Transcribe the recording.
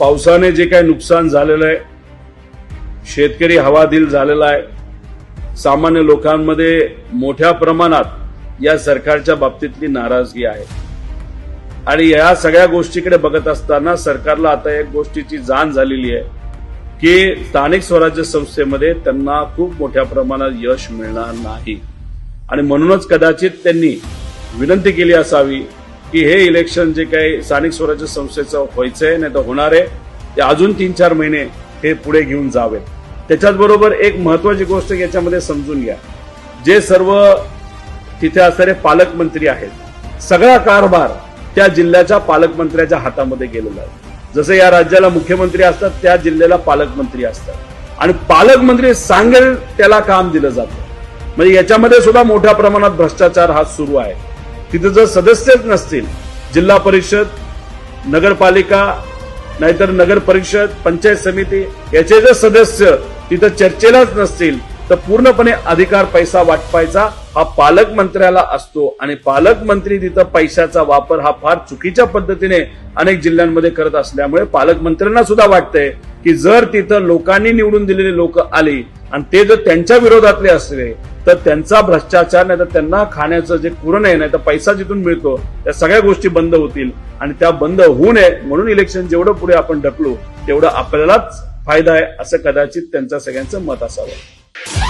पावसाने जे काही नुकसान झालेलं आहे शेतकरी हवादिल झालेला आहे सामान्य लोकांमध्ये मोठ्या प्रमाणात या सरकारच्या बाबतीतली नाराजगी आहे. आणि या सगळ्या गोष्टीकडे बघत असताना सरकारला आता एक गोष्टीची जाण झालेली आहे की स्थानिक स्वराज्य संस्थेमध्ये त्यांना खूप मोठ्या प्रमाणात यश मिळणार नाही. आणि म्हणूनच कदाचित त्यांनी विनंती केली असावी की हे इलेक्शन जे काही स्थानिक स्वराज्य संस्थेचं व्हायचंय नाही तर होणार आहे ते अजून तीन चार महिने हे पुढे घेऊन जावे. त्याच्याच बरोबर एक महत्वाची गोष्ट याच्यामध्ये समजून घ्या. जे सर्व तिथे असणारे पालकमंत्री आहेत सगळा कारभार त्या जिल्ह्याच्या पालकमंत्र्याच्या हातामध्ये गेलेला आहे. जसं या राज्याला मुख्यमंत्री असतात त्या जिल्ह्याला पालकमंत्री असतात. आणि पालकमंत्री सांगेल त्याला काम दिलं जातं. म्हणजे याच्यामध्ये सुद्धा मोठ्या प्रमाणात भ्रष्टाचार हा सुरू आहे. तिथे जर सदस्यच नसतील जिल्हा परिषद नगरपालिका नाहीतर नगर परिषद पंचायत समिती याचे जर सदस्य तिथं चर्चेलाच नसतील तर पूर्णपणे अधिकार पैसा वाटपायचा हा पालकमंत्र्याला असतो. आणि पालकमंत्री तिथं पैशाचा वापर हा फार चुकीच्या पद्धतीने अनेक जिल्ह्यांमध्ये करत असल्यामुळे पालकमंत्र्यांना सुद्धा वाटतंय की जर तिथं लोकांनी निवडून दिलेले लोक आली आणि ते जर त्यांच्या विरोधातले असले तर त्यांचा भ्रष्टाचार नाही तर त्यांना खाण्याचं जे कुरण आहे नाही तर पैसा जिथून मिळतो त्या सगळ्या गोष्टी बंद होतील. आणि त्या बंद होऊ नये म्हणून इलेक्शन जेवढं पुढे आपण ढकलू तेवढं आपल्यालाच फायदा आहे असं कदाचित त्यांचं सगळ्यांचं मत असावं.